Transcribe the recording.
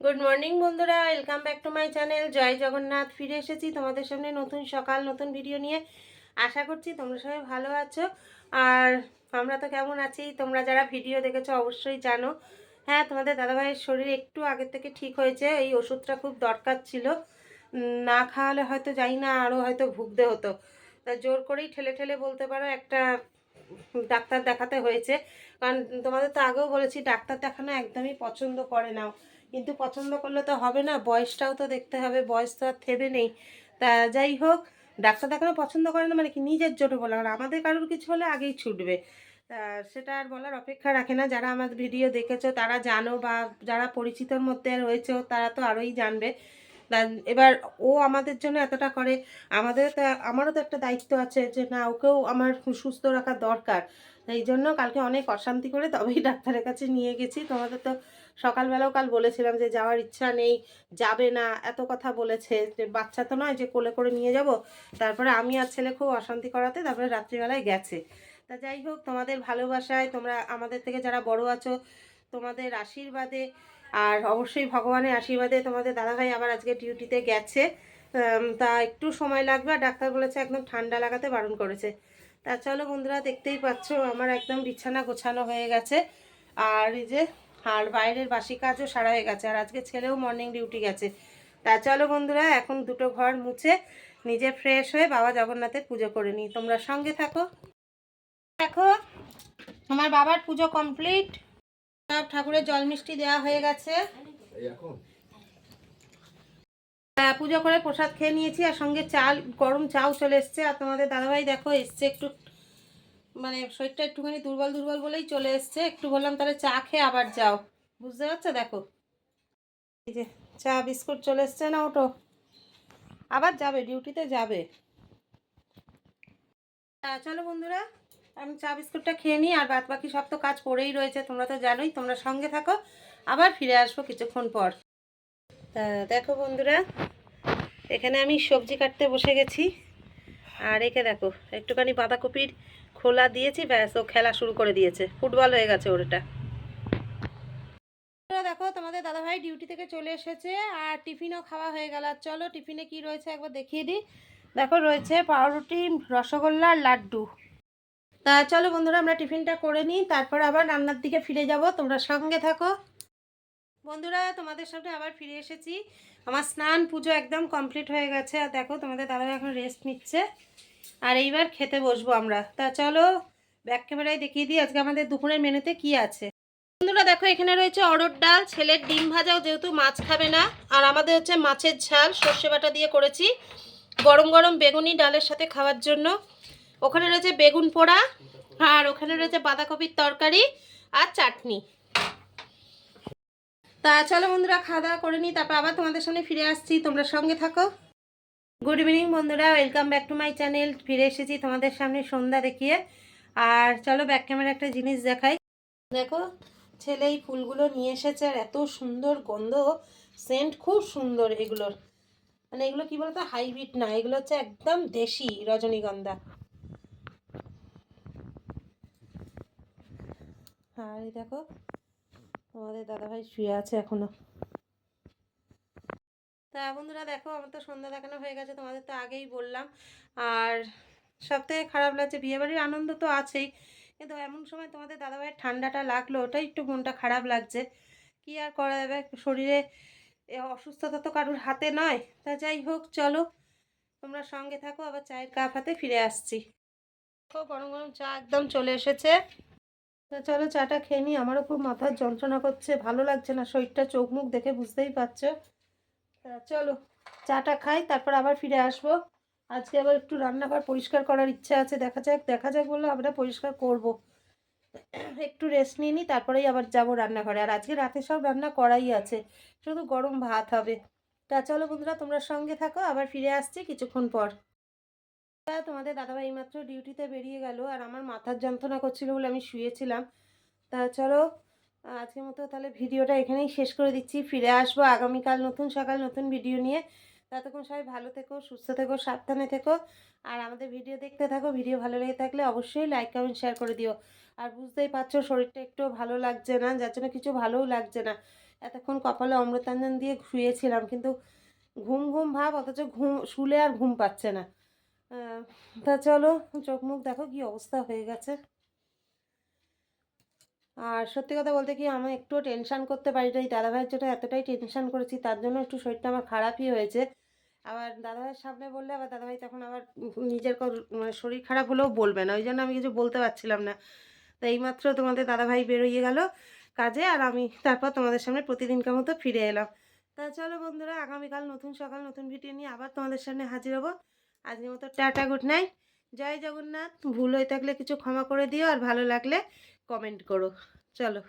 Good morning বন্ধুরা। Welcome back to my channel Jai Jagannath, ফিরে এসেছি তোমাদের সামনে নতুন সকাল, নতুন ভিডিও নিয়ে। আশা করছি তোমরা সবাই ভালো আছো। আর আমরা তো কেমন আছি? তোমরা যারা ভিডিও দেখেছ, অবশ্যই জানো। হ্যাঁ তোমাদের দাদাভাইয়ের শরীর একটু আগের থেকে ঠিক হয়েছে। এই ওষুধটা খুব দরকার ছিল। না খাওয়ালে হয়তো যাই না আরও হয়তো ভুগতে হতো। তা জোর করেই ঠেলে ঠেলে বলতে পারো, একটা ডাক্তার দেখাতে হয়েছে। কারণ তোমাদের তো আগেও বলেছি, ডাক্তার দেখানো একদমই পছন্দ করে নাও। কিন্তু পছন্দ করলে তো হবে না, বয়সটাও তো দেখতে হবে, বয়স তো আর থেবে নেই। তা যাই হোক, ডাক্তার দেখানো পছন্দ করে না মানে কি নিজের জন্য বলা কারণ আমাদের কারোর কিছু হলে আগেই ছুটবে। সেটা আর বলার অপেক্ষা রাখে না, যারা আমার ভিডিও দেখেছ, তারা জানো বা যারা পরিচিতর মধ্যে রয়েছে, তারা তো আরোই জানবে। এবার ও আমাদের জন্য এতটা করে, আমাদের তো, আমারও তো একটা দায়িত্ব আছে যে না, ওকেও আমার সুস্থ রাখা দরকার। এই জন্য কালকে অনেক অশান্তি করে তবেই ডাক্তারের কাছে নিয়ে গেছি। তোমাদের তো সকালবেলাও কাল বলেছিলাম যে যাওয়ার ইচ্ছা নেই, যাবে না, এত কথা বলেছে, যে বাচ্চা তো নয় যে কোলে করে নিয়ে যাব। তারপরে আমি আর ছেলে খুব অশান্তি করাতে তারপরে রাত্রিবেলায় গেছে। তা যাই হোক, তোমাদের ভালোবাসায় তোমরা আমাদের থেকে যারা বড় আছো, তোমাদের আশীর্বাদে আর অবশ্যই ভগবানের আশীর্বাদে তোমাদের দাদাভাই আবার আজকে ডিউটিতে গেছে। তা একটু সময় লাগবে আর ডাক্তার বলেছে একদম ঠান্ডা লাগাতে বারণ করেছে। তা চলো বন্ধুরা, দেখতেই পাচ্ছ আমার একদম বিছানা গোছানো হয়ে গেছে। আর এই যে আর বাইরের বাসি কাজও সারা হয়ে গেছে। আর আজকে ছেলেও মর্নিং ডিউটি গেছে। তা চলো বন্ধুরা এখন দুটো ঘর মুছে নিজে ফ্রেশ হয়ে বাবা জগন্নাথের পুজো করে নিই। তোমরা সঙ্গে থাকো। দেখো আমার বাবার পুজো কমপ্লিট সব ঠাকুরের জল মিষ্টি দেওয়া হয়ে গেছে। পুজো করে প্রসাদ খেয়ে নিয়েছি আর সঙ্গে চাল গরম চাও চলে এসছে। আর তোমাদের দাদাভাই দেখো এসছে একটু মানে শরীরটা একটুখানি দুর্বল দুর্বল বলেই চলে এসছে। একটু বললাম, তাহলে চা খেয়ে আবার যাও। বুঝতে পারছ? দেখো। এই যে চা, বিস্কুট চলে এসছে না ওটো? আবার যাবে, ডিউটিতে যাবে। চলো বন্ধুরা, আমি চা, বিস্কুটটা খেয়ে নিই, আর বাদ বাকি সব তো কাজ পড়েই রয়েছে, তোমরা তো জানোই, তোমরা সঙ্গে থাকো, আবার ফিরে আসব কিছুক্ষণ পর। তা দেখো বন্ধুরা, এখানে আমি সবজি কাটতে বসে গেছি। আর একে দেখো, একটুখানি বাঁধাকপির খোলা দিয়েছি, ব্যাস, ও খেলা শুরু করে দিয়েছে। ফুটবল হয়ে গেছে ওরটা দেখো, তোমাদের দাদাভাই ডিউটি থেকে চলে এসেছে, আর টিফিনও খাওয়া হয়ে গেল। আর চলো, টিফিনে কি রয়েছে একবার দেখিয়ে দিই। দেখো, রয়েছে পাউরুটি, রসগোল্লা লাড্ডু। তা চলো বন্ধুরা, আমরা টিফিনটা করে নিই, তারপর আবার রান্নার দিকে ফিরে যাব। তোমরা সঙ্গে থাকো। বন্ধুরা, তোমাদের সাথে আবার ফিরে এসেছি। আমার স্নান পুজো একদম কমপ্লিট হয়ে গেছে, আর দেখো, তোমাদের দাদাভাই এখন রেস্ট নিচ্ছে। আর এইবার খেতে বসবো আমরা। তা চলো ব্যাক ক্যামেরায় দেখিয়ে দিই আজকে আমাদের দুপুরের মেনুতে কি আছে। বন্ধুরা দেখো, এখানে রয়েছে অরড় ডাল, ছেলের ডিম ভাজাও যেহেতু মাছ খাবে না, আর আমাদের হচ্ছে মাছের ঝাল, সর্ষে বাটা দিয়ে করেছি গরম গরম বেগুনি ডালের সাথে খাওয়ার জন্য। ওখানে রয়েছে বেগুন পোড়া, আর ওখানে রয়েছে বাঁধাকপির তরকারি আর চাটনি। তা চলো বন্ধুরা, খাওয়া দাওয়া করে নিই, তারপর আবার তোমাদের সামনে ফিরে আসছি, তোমরা সঙ্গে থাকো। গুড ইভিনিং বন্ধুরা। Welcome back to my channel ফিরে এসেছি তোমাদের সামনে সন্ধ্যা দেখিয়ে। আর চলো ব্যাক ক্যামেরা একটা জিনিস দেখাই। দেখো, ছেলে এই ফুলগুলো নিয়ে এসেছে আর এত সুন্দর গন্ধ। সেন্ট খুব সুন্দর এগুলোর। মানে এগুলো কি বলতো? হাইব্রিড না, এগুলো হচ্ছে একদম দেশি রজনীগন্ধা। আর দেখো, তোমাদের দাদাভাই শুয়ে আছে এখনও। তা বন্ধুরা দেখো, আমার তো সন্ধ্যা দেখানো হয়ে গেছে, তোমাদের তো আগেই বললাম। আর সব থেকে খারাপ লাগছে, বিয়েবাড়ির আনন্দ তো আছেই, কিন্তু এমন সময় তোমাদের দাদাভাইয়ের ঠান্ডাটা লাগল, ওটাই একটু মনটা খারাপ লাগছে। কি আর করা যাবে? শরীরে অসুস্থতা তো কারোর হাতে নয়। তা যাই হোক, চলো, তোমরা সঙ্গে থাকো, আবার চায়ের কাপ হাতে ফিরে আসছি। দেখো, গরম গরম চা একদম চলে এসেছে। তা চলো, চাটা খেয়ে নিই, আমারও খুব মাথার যন্ত্রণা করছে, ভালো লাগছে না, শরীরটা, চোখ মুখ দেখে বুঝতেই পারছ। চলো, চাটা খাই, তারপর আবার ফিরে আসব। আজকে আবার একটু রান্নাঘর পরিষ্কার করার ইচ্ছা আছে। দেখা যাক দেখা যাক বললে আমরা পরিষ্কার করব। একটু রেস্ট নিয়ে নিই তারপরেই আবার যাব রান্নাঘরে। আর আজকে রাতে সব রান্না করাই আছে, শুধু গরম ভাত হবে। তা চলো বন্ধুরা, তোমরা সঙ্গে থাকো, আবার ফিরে আসছি কিছুক্ষণ পর। তোমাদের দাদাভাই এইমাত্র ডিউটিতে বেরিয়ে গেল, আর আমার মাথার যন্ত্রণা করছিল বলে আমি শুয়েছিলাম। তা চলো আজকের মতো তাহলে ভিডিওটা এখানেই শেষ করে দিচ্ছি। ফিরে আসব আগামীকাল নতুন সকাল, নতুন ভিডিও নিয়ে। ততক্ষণ সবাই ভালো থেকো, সুস্থ থেকো, সাবধানে থেকো। আর আমাদের ভিডিও দেখতে থাকো, ভিডিও ভালো লেগে থাকলে অবশ্যই লাইক, কমেন্ট, শেয়ার করে দিও। আর বুঝতেই পারছ শরীরটা একটু ভালো লাগছে না, যার জন্য কিছু ভালোও লাগছে না। এতক্ষণ কপালে অমৃতাঞ্জন দিয়ে শুয়েছিলাম কিন্তু ঘুম ঘুম ভাব, অথচ ঘুম, শুলে আর ঘুম পাচ্ছে না। তা চলো, চোখ মুখ দেখো কি অবস্থা হয়ে গেছে। আর সত্যি কথা বলতে কি, আমি একটু টেনশান করতে পারি না এই দাদাভাইয়ের জন্য এতটাই টেনশান করেছি, তার জন্য একটু শরীরটা আমার খারাপই হয়েছে। আবার দাদাভাইয়ের সামনে বললে, আবার দাদাভাই তখন আবার নিজের মানে শরীর খারাপ হলেও বলবে না। ওই জন্য আমি কিছু বলতে পারছিলাম না। তো এইমাত্র তোমাদের দাদাভাই বেরোয় গেল কাজে, আর আমি তারপর তোমাদের সামনে প্রতিদিনকার মতো ফিরে এলাম। তা চলো বন্ধুরা, আগামীকাল নতুন সকাল, নতুন ভিডিও নিয়ে আবার তোমাদের সামনে হাজির হব। আজকের মতো tata, good night. Jai Jagannath. ভুল হয়ে থাকলে কিছু ক্ষমা করে দিও, আর ভালো লাগলে কমেন্ট করো চলো।